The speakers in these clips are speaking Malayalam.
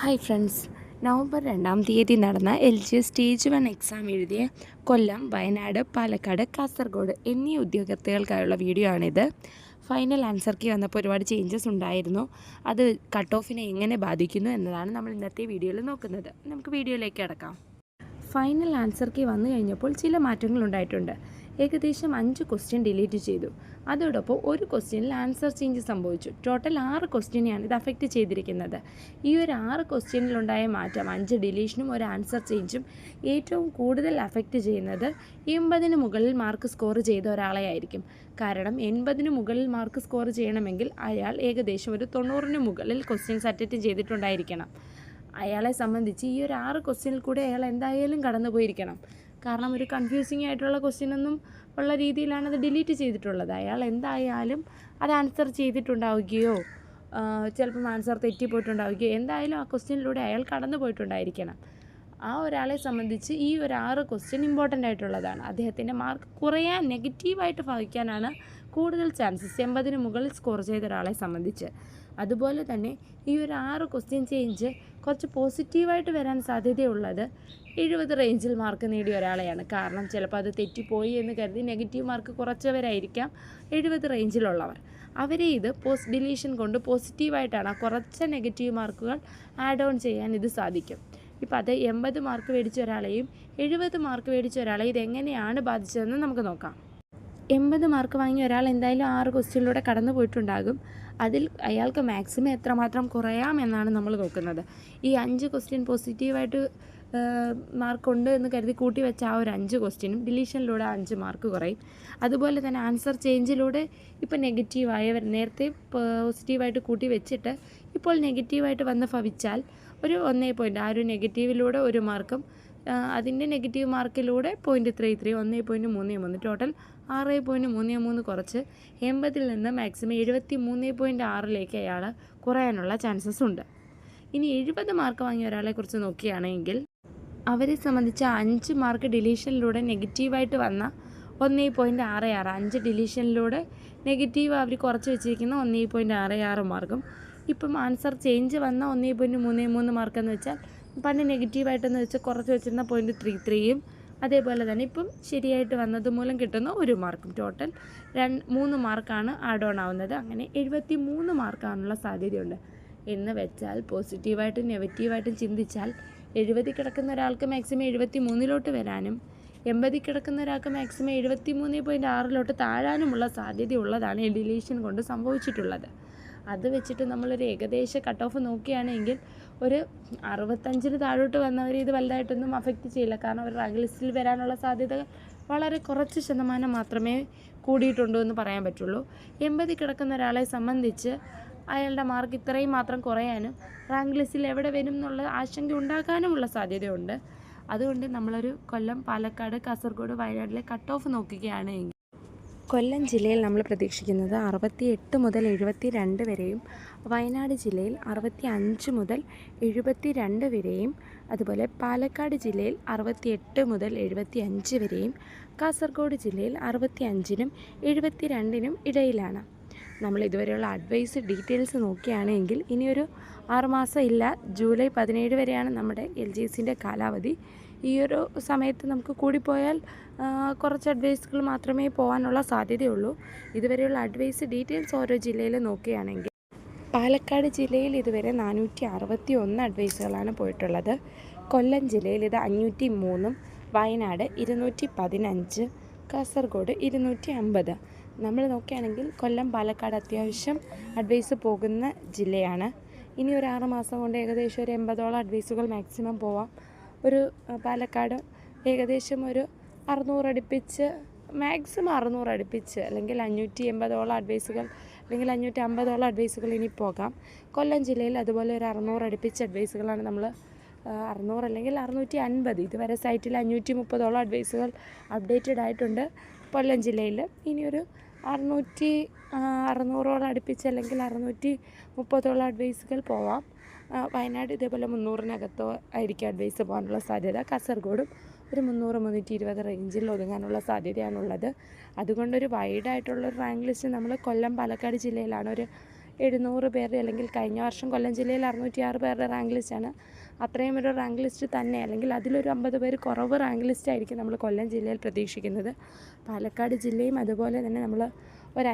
ഹായ് ഫ്രണ്ട്സ് നവംബർ രണ്ടാം തീയതി നടന്ന L G stage one exam എഴുതിയ കൊല്ലം വയനാട് പാലക്കാട് കാസർഗോഡ് എന്നീ ഉദ്യോഗാർത്ഥികൾക്കായുള്ള വീഡിയോ ആണിത്. ഫൈനൽ ആൻസർക്ക് വന്നപ്പോൾ ഒരുപാട് ചേഞ്ചസ് ഉണ്ടായിരുന്നു. അത് കട്ട് ഓഫിനെ എങ്ങനെ ബാധിക്കുന്നു എന്നതാണ് നമ്മൾ ഇന്നത്തെ വീഡിയോയിൽ നോക്കുന്നത്. നമുക്ക് വീഡിയോയിലേക്ക് അടക്കാം ഫൈനൽ ആൻസർക്ക് വന്നു കഴിഞ്ഞപ്പോൾ ചില മാറ്റങ്ങൾ ഉണ്ടായിട്ടുണ്ട്. ഏകദേശം അഞ്ച് ക്വസ്റ്റ്യൻ ഡിലീറ്റ് ചെയ്തു. അതോടൊപ്പം ഒരു ക്വസ്റ്റ്യനിൽ ആൻസർ ചേഞ്ച് സംഭവിച്ചു. ടോട്ടൽ ആറ് ക്വസ്റ്റ്യനെയാണ് ഇത് അഫക്റ്റ് ചെയ്തിരിക്കുന്നത്. ഈ ഒരു ആറ് ക്വസ്റ്റ്യനിലുണ്ടായ മാറ്റം അഞ്ച് ഡിലീഷനും ഒരു ആൻസർ ചേഞ്ചും ഏറ്റവും കൂടുതൽ അഫക്റ്റ് ചെയ്യുന്നത് എൺപതിന് മുകളിൽ മാർക്ക് സ്കോർ ചെയ്ത ഒരാളെ ആയിരിക്കും. കാരണം എൺപതിന് മുകളിൽ മാർക്ക് സ്കോർ ചെയ്യണമെങ്കിൽ അയാൾ ഏകദേശം ഒരു തൊണ്ണൂറിന് മുകളിൽ ക്വസ്റ്റ്യൻസ് അറ്റൻഡ് ചെയ്തിട്ടുണ്ടായിരിക്കണം. അയാളെ സംബന്ധിച്ച് ഈ ഒരു ആറ് ക്വസ്റ്റ്യനിൽ കൂടെ അയാൾ എന്തായാലും കടന്നു പോയിരിക്കണം കാരണം ഒരു കൺഫ്യൂസിങ് ആയിട്ടുള്ള ക്വസ്റ്റ്യൻ ഒന്നും ഉള്ള രീതിയിലാണ് അത് ഡിലീറ്റ് ചെയ്തിട്ടുള്ളത്. അയാൾ എന്തായാലും അത് ആൻസർ ചെയ്തിട്ടുണ്ടാവുകയോ ചിലപ്പം ആൻസർ തെറ്റിപ്പോയിട്ടുണ്ടാവുകയോ എന്തായാലും ആ ക്വസ്റ്റ്യനിലൂടെ അയാൾ കടന്നു പോയിട്ടുണ്ടായിരിക്കണം ആ ഒരാളെ സംബന്ധിച്ച് ഈ ഒരു ആറ് ക്വസ്റ്റ്യൻ ഇമ്പോർട്ടന്റ് ആയിട്ടുള്ളതാണ്. അദ്ദേഹത്തിന്റെ മാർക്ക് കുറയാൻ നെഗറ്റീവായിട്ട് ഭവിക്കാനാണ് കൂടുതൽ ചാൻസസ് എൺപതിന് മുകളിൽ സ്കോർ ചെയ്ത ഒരാളെ സംബന്ധിച്ച്. അതുപോലെ തന്നെ ഈ ഒരു ആറ് ക്വസ്റ്റ്യൻ ചേഞ്ച് കുറച്ച് പോസിറ്റീവായിട്ട് വരാൻ സാധ്യതയുള്ളത് എഴുപത് റേഞ്ചിൽ മാർക്ക് നേടിയ ഒരാളെയാണ്. കാരണം ചിലപ്പോൾ അത് തെറ്റിപ്പോയി എന്ന് കരുതി നെഗറ്റീവ് മാർക്ക് കുറച്ചവരായിരിക്കാം എഴുപത് റേഞ്ചിലുള്ളവർ അവരെ ഇത് പോസ്റ്റ് ഡിലീഷൻ കൊണ്ട് പോസിറ്റീവായിട്ടാണ് കുറച്ച നെഗറ്റീവ് മാർക്കുകൾ ആഡ് ഓൺ ചെയ്യാൻ ഇത് സാധിക്കും. ഇപ്പം അത് എൺപത് മാർക്ക് മേടിച്ച ഒരാളെയും എഴുപത് മാർക്ക് മേടിച്ച ഒരാളെയും ഇതെങ്ങനെയാണ് ബാധിച്ചതെന്ന് നമുക്ക് നോക്കാം. എൺപത് മാർക്ക് വാങ്ങിയ ഒരാൾ എന്തായാലും ആറ് ക്വസ്റ്റ്യനിലൂടെ കടന്നു പോയിട്ടുണ്ടാകും. അതിൽ അയാൾക്ക് മാക്സിമം എത്രമാത്രം കുറയാം എന്നാണ് നമ്മൾ നോക്കുന്നത്. ഈ അഞ്ച് ക്വസ്റ്റ്യൻ പോസിറ്റീവായിട്ട് മാർക്കുണ്ട് എന്ന് കരുതി കൂട്ടി വെച്ച ആ ഒരു അഞ്ച് ക്വസ്റ്റ്യനും ഡിലീഷനിലൂടെ അഞ്ച് മാർക്ക് കുറയും. അതുപോലെ തന്നെ ആൻസർ ചേഞ്ചിലൂടെ ഇപ്പോൾ നെഗറ്റീവായവർ നേരത്തെ പോസിറ്റീവായിട്ട് കൂട്ടി വെച്ചിട്ട് ഇപ്പോൾ നെഗറ്റീവായിട്ട് വന്ന് ഭവിച്ചാൽ ഒരു ഒന്നേ പോയിന്റ് ആ ഒരു നെഗറ്റീവിലൂടെ ഒരു മാർക്കും അതിന്റെ നെഗറ്റീവ് മാർക്കിലൂടെ പോയിന്റ് ത്രീ ത്രീ ഒന്നേ പോയിന്റ് മൂന്ന് മൂന്ന്. ടോട്ടൽ ആറ് പോയിന്റ് മൂന്ന് മൂന്ന് കുറച്ച്. എൺപതിൽ നിന്ന് മാക്സിമം എഴുപത്തി മൂന്ന് പോയിന്റ് ആറിലേക്ക് അയാൾ കുറയാനുള്ള ചാൻസസ് ഉണ്ട്. ഇനി എഴുപത് മാർക്ക് വാങ്ങിയ ഒരാളെ കുറിച്ച് നോക്കുകയാണെങ്കിൽ അവരെ സംബന്ധിച്ച് അഞ്ച് മാർക്ക് ഡിലീഷനിലൂടെ നെഗറ്റീവായിട്ട് വന്ന ഒന്നേ പോയിന്റ് ആറ് ആറ്. അഞ്ച് ഡിലീഷനിലൂടെ നെഗറ്റീവ് അവർ കുറച്ച് വെച്ചിരിക്കുന്ന ഒന്നേ പോയിന്റ് ആറ് ആറ് മാർക്കും ഇപ്പം ആൻസർ ചേഞ്ച് വന്ന ഒന്നേ പോയിന്റ് മൂന്ന് മൂന്ന് മാർക്കെന്ന് വെച്ചാൽ പണ്ട് നെഗറ്റീവായിട്ടെന്ന് വെച്ചാൽ കുറച്ച് വെച്ചിരുന്ന പോയിന്റ് ത്രീ ത്രീയും അതേപോലെ തന്നെ ഇപ്പം ശരിയായിട്ട് വന്നത് മൂലം കിട്ടുന്ന ഒരു മാർക്കും ടോട്ടൽ രണ്ട് മൂന്ന് മാർക്കാണ് ആഡ് ഓൺ ആവുന്നത്. അങ്ങനെ എഴുപത്തി മൂന്ന് മാർക്കാണുള്ള സാധ്യതയുണ്ട്. എന്ന് വെച്ചാൽ പോസിറ്റീവായിട്ടും നെഗറ്റീവായിട്ടും ചിന്തിച്ചാൽ എഴുപതി കിടക്കുന്ന ഒരാൾക്ക് മാക്സിമം എഴുപത്തി മൂന്നിലോട്ട് വരാനും എൺപതിൽ കിടക്കുന്ന ഒരാൾക്ക് മാക്സിമം എഴുപത്തി മൂന്ന് പോയിന്റ് ആറിലോട്ട് താഴാനുമുള്ള സാധ്യതയുള്ളതാണ് ഈ ഡിലീഷൻ കൊണ്ട് സംഭവിച്ചിട്ടുള്ളത്. അത് വെച്ചിട്ട് നമ്മളൊരു ഏകദേശ കട്ട് ഓഫ് നോക്കുകയാണെങ്കിൽ ഒരു അറുപത്തഞ്ചിന് താഴോട്ട് വന്നവർ ഇത് വലുതായിട്ടൊന്നും അഫക്റ്റ് ചെയ്യില്ല. കാരണം അവർ റാങ്ക് ലിസ്റ്റിൽ വരാനുള്ള സാധ്യത വളരെ കുറച്ച് ശതമാനം മാത്രമേ കൂടിയിട്ടുണ്ടോ എന്ന് പറയാൻ പറ്റുള്ളൂ. എൺപതിൽ കിടക്കുന്ന ഒരാളെ സംബന്ധിച്ച് അയാളുടെ മാർക്ക് ഇത്രയും മാത്രം കുറയാനും റാങ്ക് ലിസ്റ്റിൽ എവിടെ വരും എന്നുള്ള ആശങ്ക ഉണ്ടാക്കാനുമുള്ള സാധ്യതയുണ്ട്. അതുകൊണ്ട് നമ്മളൊരു കൊല്ലം പാലക്കാട് കാസർഗോഡ് വയനാട്ടിലെ കട്ട് ഓഫ് നോക്കുകയാണെങ്കിൽ കൊല്ലം ജില്ലയിൽ നമ്മൾ പ്രതീക്ഷിക്കുന്നത് അറുപത്തി എട്ട് മുതൽ എഴുപത്തി രണ്ട് വരെയും വയനാട് ജില്ലയിൽ അറുപത്തി അഞ്ച് മുതൽ എഴുപത്തി രണ്ട് വരെയും അതുപോലെ പാലക്കാട് ജില്ലയിൽ അറുപത്തി എട്ട് മുതൽ എഴുപത്തി അഞ്ച് വരെയും കാസർഗോഡ് ജില്ലയിൽ അറുപത്തി അഞ്ചിനും എഴുപത്തി രണ്ടിനും ഇടയിലാണ്. നമ്മൾ ഇതുവരെയുള്ള അഡ്വൈസ് ഡീറ്റെയിൽസ് നോക്കുകയാണെങ്കിൽ ഇനിയൊരു ആറുമാസം ഇല്ല ജൂലൈ പതിനേഴ് വരെയാണ് നമ്മുടെ എൽ ജി എസിന്റെ കാലാവധി. ഈ ഒരു സമയത്ത് നമുക്ക് കൂടിപ്പോയാൽ കുറച്ച് അഡ്വൈസുകൾ മാത്രമേ പോകാനുള്ള സാധ്യതയുള്ളൂ. ഇതുവരെയുള്ള അഡ്വൈസ് ഡീറ്റെയിൽസ് ഓരോ ജില്ലയിൽ നോക്കുകയാണെങ്കിൽ പാലക്കാട് ജില്ലയിൽ ഇതുവരെ നാനൂറ്റി അറുപത്തി ഒന്ന് അഡ്വൈസുകളാണ് പോയിട്ടുള്ളത്. കൊല്ലം ജില്ലയിൽ ഇത് അഞ്ഞൂറ്റി മൂന്നും വയനാട് ഇരുന്നൂറ്റി പതിനഞ്ച് കാസർഗോഡ് ഇരുന്നൂറ്റി അമ്പത് നമ്മൾ നോക്കുകയാണെങ്കിൽ കൊല്ലം പാലക്കാട് അത്യാവശ്യം അഡ്വൈസ് പോകുന്ന ജില്ലയാണ്. ഇനി ഒരു ആറ് മാസം കൊണ്ട് ഏകദേശം ഒരു എൺപതോളം അഡ്വൈസുകൾ മാക്സിമം പോവാം. ഒരു പാലക്കാട് ഏകദേശം ഒരു അറുന്നൂറ് അടുപ്പിച്ച് മാക്സിമം അറുന്നൂറ് അടുപ്പിച്ച് അല്ലെങ്കിൽ അഞ്ഞൂറ്റി എൺപതോളം അഡ്വൈസുകൾ അല്ലെങ്കിൽ അഞ്ഞൂറ്റി അമ്പതോളം അഡ്വൈസുകൾ ഇനി പോകാം. കൊല്ലം ജില്ലയിൽ അതുപോലെ ഒരു അറുന്നൂറ് അടുപ്പിച്ച് അഡ്വൈസുകളാണ് നമ്മൾ അറുന്നൂറ് അല്ലെങ്കിൽ അറുന്നൂറ്റി അൻപത് ഇതുവരെ സൈറ്റിൽ അഞ്ഞൂറ്റി മുപ്പതോളം അഡ്വൈസുകൾ അപ്ഡേറ്റഡ് ആയിട്ടുണ്ട്. കൊല്ലം ജില്ലയിൽ ഇനിയൊരു അറുന്നൂറ്റി അറുന്നൂറോളം അടുപ്പിച്ച് അല്ലെങ്കിൽ അറുന്നൂറ്റി മുപ്പതോളം അഡ്വൈസുകൾ പോവാം. വയനാട് ഇതേപോലെ മുന്നൂറിനകത്തോ ആയിരിക്കും അഡ്വൈസ് പോകാനുള്ള സാധ്യത. കാസർഗോഡും ഒരു മുന്നൂറ് മുന്നൂറ്റി ഇരുപത് റേഞ്ചിൽ ഒതുങ്ങാനുള്ള സാധ്യതയാണുള്ളത്. അതുകൊണ്ടൊരു വൈഡായിട്ടുള്ള ഒരു റാങ്ക് ലിസ്റ്റ് നമ്മൾ കൊല്ലം പാലക്കാട് ജില്ലയിലാണ്. ഒരു എഴുന്നൂറ് പേരുടെ അല്ലെങ്കിൽ കഴിഞ്ഞ വർഷം കൊല്ലം ജില്ലയിൽ അറുന്നൂറ്റി ആറ് പേരുടെ റാങ്ക് ലിസ്റ്റാണ് അത്രയും ഒരു റാങ്ക് ലിസ്റ്റ് തന്നെ. അല്ലെങ്കിൽ അതിലൊരു അമ്പത് പേര് കുറവ് റാങ്ക് ലിസ്റ്റ് ആയിരിക്കും നമ്മൾ കൊല്ലം ജില്ലയിൽ പ്രതീക്ഷിക്കുന്നത്. പാലക്കാട് ജില്ലയും അതുപോലെ തന്നെ നമ്മൾ ഒരു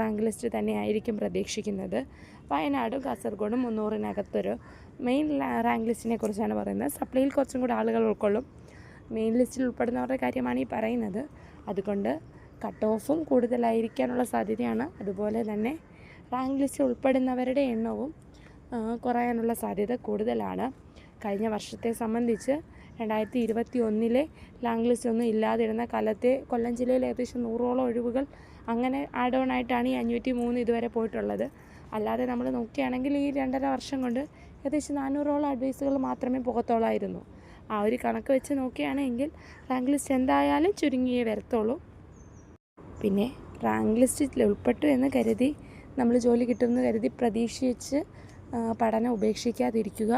റാങ്ക് ലിസ്റ്റ് തന്നെയായിരിക്കും പ്രതീക്ഷിക്കുന്നത്. വയനാടും കാസർഗോഡും മുന്നൂറിനകത്തൊരു മെയിൻ റാങ്ക് ലിസ്റ്റിനെ കുറിച്ചാണ് പറയുന്നത്. സപ്ലൈയിൽ കുറച്ചും കൂടി ആളുകൾ ഉൾക്കൊള്ളും. മെയിൻ ലിസ്റ്റിൽ ഉൾപ്പെടുന്നവരുടെ കാര്യമാണ് ഈ പറയുന്നത്. അതുകൊണ്ട് കട്ട് ഓഫും കൂടുതലായിരിക്കാനുള്ള സാധ്യതയാണ്. അതുപോലെ തന്നെ റാങ്ക് ലിസ്റ്റിൽ ഉൾപ്പെടുന്നവരുടെ എണ്ണവും കുറയാനുള്ള സാധ്യത കൂടുതലാണ്. കഴിഞ്ഞ വർഷത്തെ സംബന്ധിച്ച് രണ്ടായിരത്തി ഇരുപത്തി ഒന്നിലെ ലാംഗ് ലിസ്റ്റ് ഒന്നും ഇല്ലാതിരുന്ന കാലത്തെ കൊല്ലം ജില്ലയിൽ ഏകദേശം നൂറോളം ഒഴിവുകൾ അങ്ങനെ ആഡ് ഓൺ ആയിട്ടാണ് ഈ അഞ്ഞൂറ്റി മൂന്ന് ഇതുവരെ പോയിട്ടുള്ളത്. അല്ലാതെ നമ്മൾ നോക്കുകയാണെങ്കിൽ ഈ രണ്ടര വർഷം കൊണ്ട് ഏകദേശം നാനൂറോളം അഡ്വൈസുകൾ മാത്രമേ പോകത്തോളായിരുന്നു ആ ഒരു കണക്ക് വെച്ച് നോക്കുകയാണെങ്കിൽ റാങ്ക് ലിസ്റ്റ് എന്തായാലും ചുരുങ്ങിയേ വരത്തുള്ളൂ. പിന്നെ റാങ്ക് ലിസ്റ്റിൽ ഉൾപ്പെട്ടു എന്ന് കരുതി നമ്മൾ ജോലി കിട്ടുമെന്ന് കരുതി പ്രതീക്ഷിച്ച് പഠനം ഉപേക്ഷിക്കാതിരിക്കുക.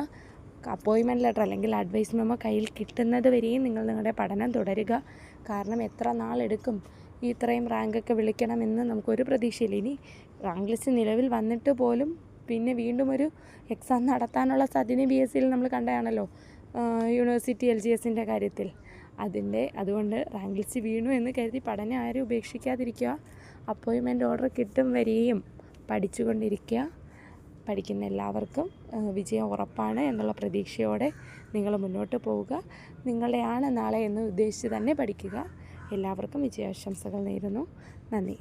അപ്പോയിൻമെന്റ് ലെറ്റർ അല്ലെങ്കിൽ അഡ്വൈസ് മെമ്മോ കയ്യിൽ കിട്ടുന്നത് വരെയും നിങ്ങൾ നിങ്ങളുടെ പഠനം തുടരുക. കാരണം എത്ര നാളെടുക്കും ഈ ഇത്രയും റാങ്കൊക്കെ വിളിക്കണമെന്ന് നമുക്കൊരു പ്രതീക്ഷയില്ല. ഇനി റാങ്ക് ലിസ്റ്റ് നിലവിൽ വന്നിട്ട് പോലും പിന്നെ വീണ്ടും ഒരു എക്സാം നടത്താനുള്ള സാധ്യത ബി എസ് സിയിൽ നമ്മൾ കണ്ടതാണല്ലോ. യൂണിവേഴ്സിറ്റി എൽ ജി എസിന്റെ കാര്യത്തിൽ. അതിന്റെ അതുകൊണ്ട് റാങ്ക് ലിസ്റ്റ് വീണു എന്ന് കരുതി പഠനം ആരും ഉപേക്ഷിക്കാതിരിക്കുക. അപ്പോയിൻമെന്റ് ഓർഡർ കിട്ടും വരെയും പഠിച്ചുകൊണ്ടിരിക്കുക. പഠിക്കുന്ന എല്ലാവർക്കും വിജയം ഉറപ്പാണ് എന്നുള്ള പ്രതീക്ഷയോടെ നിങ്ങൾ മുന്നോട്ട് പോവുക. നിങ്ങളുടെയാണ് നാളെ എന്ന് ഉദ്ദേശിച്ച് തന്നെ പഠിക്കുക. എല്ലാവർക്കും വിജയാശംസകൾ നേരുന്നു. നന്ദി.